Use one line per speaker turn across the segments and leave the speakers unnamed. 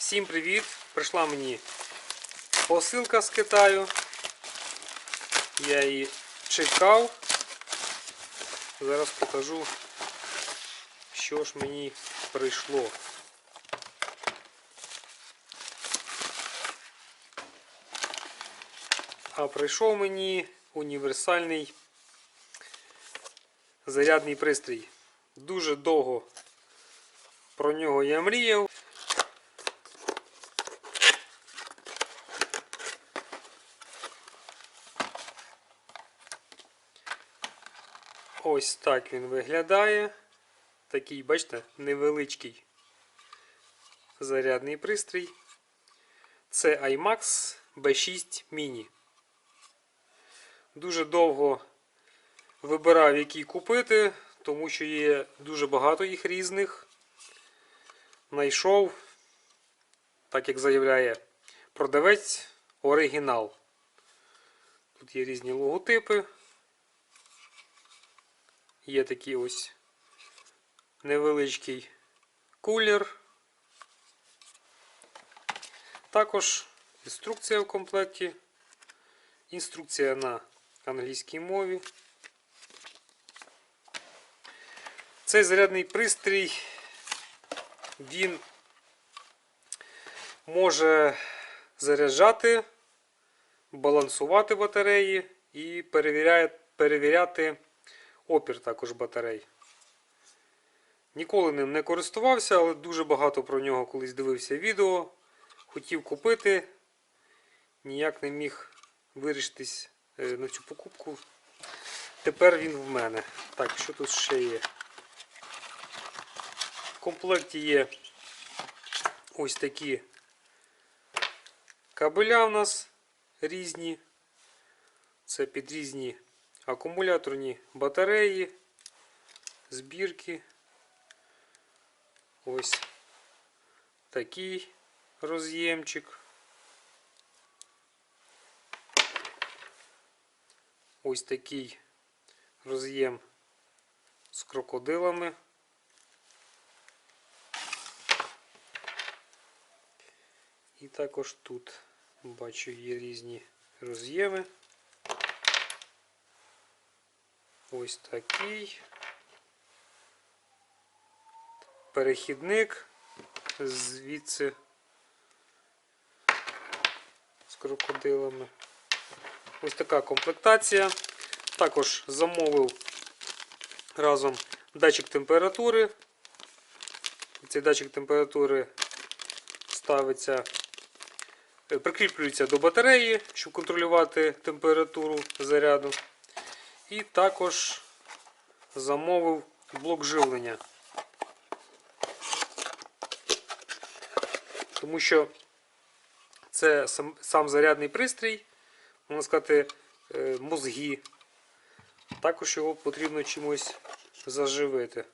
Всім привіт! Прийшла мені посилка з Китаю. Я її чекав. Зараз покажу, що ж мені прийшло. А прийшов мені універсальний зарядний пристрій. Дуже довго про нього я мріяв. Ось так він виглядає. Такий, бачите, невеличкий зарядний пристрій. Це iMax B6 Mini. Дуже довго вибирав, який купити, тому що є дуже багато їх різних. Найшов, так як заявляє продавець, оригінал. Тут є різні логотипи. Є такий ось невеличкий кулер. Також інструкція в комплекті. Інструкція на англійській мові. Цей зарядний пристрій він може заряджати, балансувати батареї і перевіряє, перевіряти опір також батарей. Ніколи ним не користувався, але дуже багато про нього колись дивився відео. Хотів купити, ніяк не міг вирішитись е, на цю покупку. Тепер він в мене. Так, що тут ще є? В комплекті є ось такі кабеля у нас різні. Це під різні акумуляторні батареї, збірки. Ось такий роз'ємчик. Ось такий роз'єм з крокодилами. І також тут бачу є різні роз'єми. Ось такий. Перехідник звідси з крокодилами. Ось така комплектація. Також замовив разом датчик температури. Цей датчик температури ставиться, е, прикріплюється до батареї, щоб контролювати температуру заряду. І також замовив блок живлення. Тому що це сам, сам зарядний пристрій, можна сказати, е, мозги. Також його потрібно чимось заживити.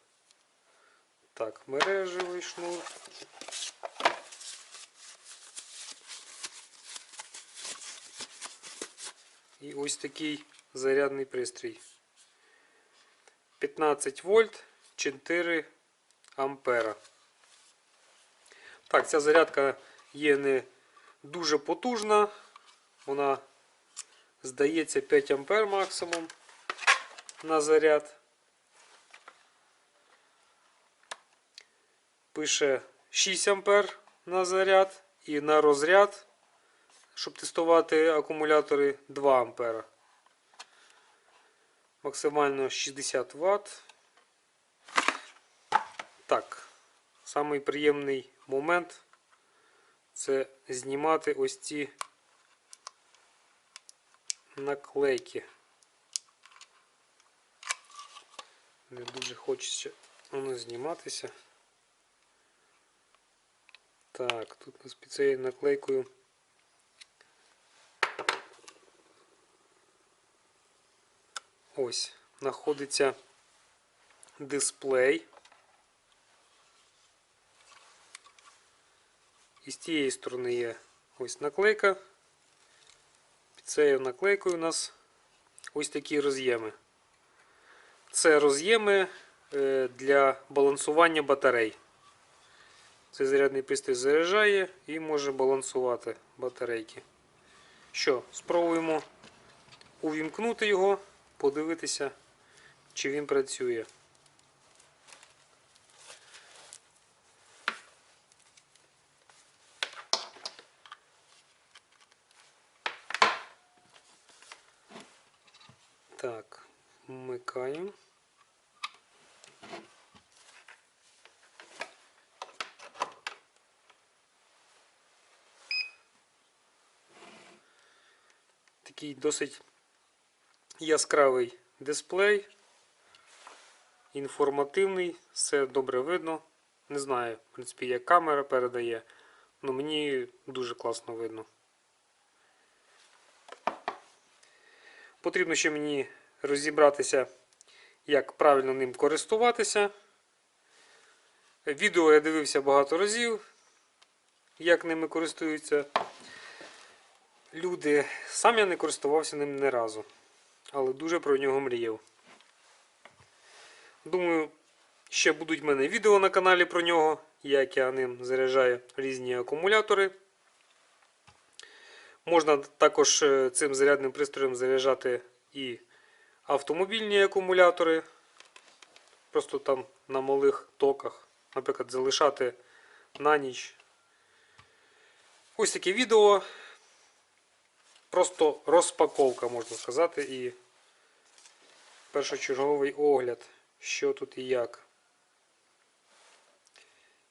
Так, мережевий шнур. І ось такий зарядний пристрій. 15 вольт 4 ампера. Так, ця зарядка є не дуже потужна. Вона здається 5 ампер максимум на заряд. Пише 6 ампер на заряд і на розряд, щоб тестувати акумулятори 2 ампера. Максимально 60 Вт. Так, самий приємний момент це знімати ось ці наклейки. Не дуже хочеться воно зніматися. Так, тут нас під цією наклейкою. Ось, знаходиться дисплей. І з тієї сторони є ось наклейка. Під цією наклейкою у нас ось такі роз'єми. Це роз'єми е, для балансування батарей. Цей зарядний пристрій заряджає і може балансувати батарейки. Що, спробуємо увімкнути його, подивитися, чи він працює. Так, вмикаємо. Такий досить яскравий дисплей. Інформативний, все добре видно. Не знаю, в принципі, як камера передає, але мені дуже класно видно. Потрібно ще мені розібратися, як правильно ним користуватися. Відео я дивився багато разів, як ними користуються люди. Сам я не користувався ним ні разу, але дуже про нього мріяв. Думаю, ще будуть в мене відео на каналі про нього, як я ним заряджаю різні акумулятори. Можна також е, цим зарядним пристроєм заряджати і автомобільні акумулятори. Просто там на малих токах, наприклад, залишати на ніч. Ось таке відео. Просто розпаковка, можна сказати, і першочерговий огляд, що тут і як.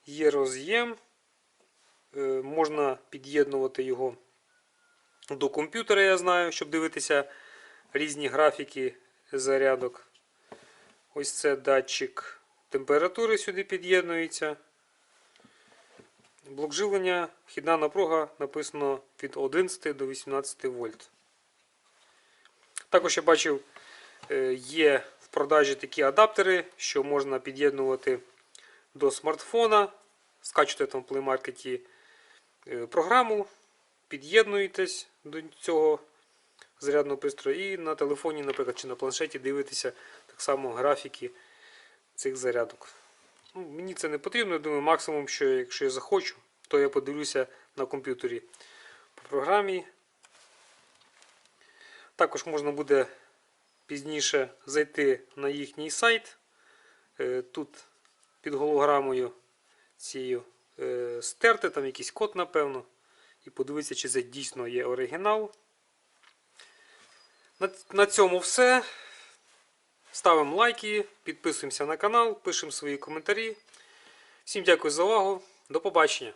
Є роз'єм, е, можна під'єднувати його до комп'ютера, я знаю, щоб дивитися різні графіки зарядок. Ось це датчик температури сюди під'єднується. Блок живлення, вхідна напруга написано від 11 до 18 вольт. Також я бачив, е, є в продажі такі адаптери, що можна під'єднувати до смартфона, скачувати там в Play Market е, програму, під'єднуєтесь до цього зарядного пристрою і на телефоні, наприклад, чи на планшеті дивитеся так само графіки цих зарядок. Ну, мені це не потрібно, я думаю, максимум, що якщо я захочу, то я подивлюся на комп'ютері по програмі. Також можна буде пізніше зайти на їхній сайт. Е, Тут під голограмою цією е, стерти, там якийсь код, напевно, і подивитися, чи це дійсно є оригінал. На, на цьому все. Ставимо лайки, підписуємося на канал, пишемо свої коментарі. Всім дякую за увагу. До побачення!